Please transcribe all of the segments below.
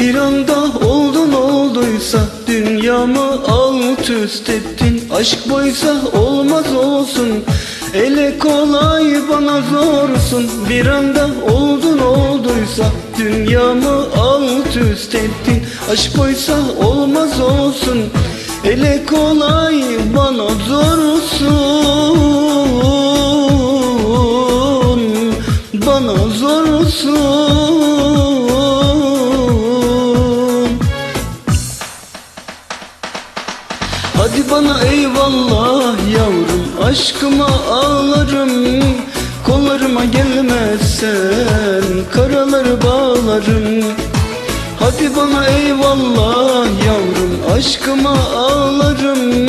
Bir anda oldun olduysa Dünyamı alt üst ettin. Aşk buysa olmaz olsun Ele kolay bana zorsun. Bir anda oldun olduysa Dünyamı alt üst ettin. Aşk buysa olmaz olsun Ele kolay bana zorsun. Bana zorsun Hadi bana eyvallah yavrum Aşkıma ağlarım. Kollarıma gelmezsen Karaları bağlarım. Hadi bana eyvallah yavrum Aşkıma ağlarım.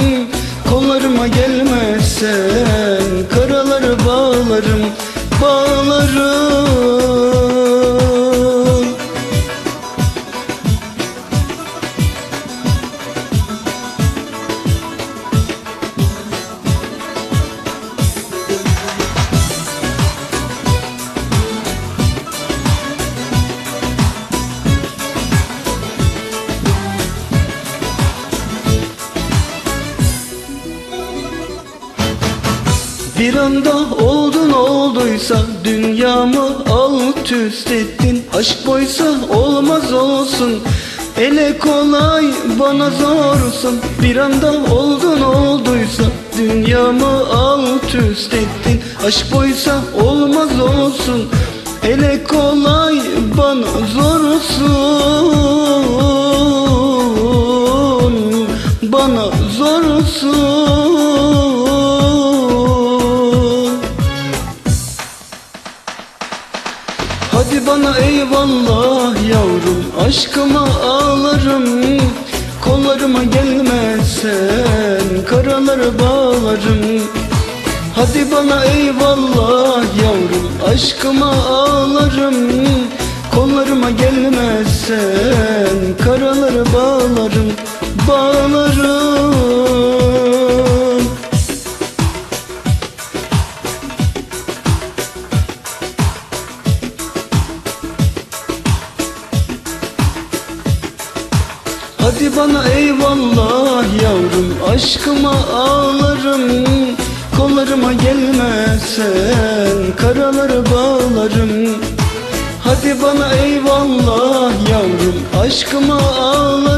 Kollarıma gelmezsen Karaları bağlarım Bir anda oldun olduysa Dünyamı alt üst ettin. Aşk boysa olmaz olsun Ele kolay bana zorsun Bir anda oldun olduysa Dünyamı alt üst ettin. Aşk boysa olmaz olsun Ele kolay bana zorsun Bana zorsun Hadi bana eyvallah yavrum Aşkıma ağlarım Kollarıma gelmezsen Karaları bağlarım. Hadi bana eyvallah yavrum Aşkıma ağlarım Kollarıma gelmezsen Karaları bağlarım. Bağlarım Hadi bana eyvallah yavrum Aşkıma ağlarım. Kollarıma gelmezsen Karaları bağlarım. Hadi bana eyvallah yavrum Aşkıma ağlarım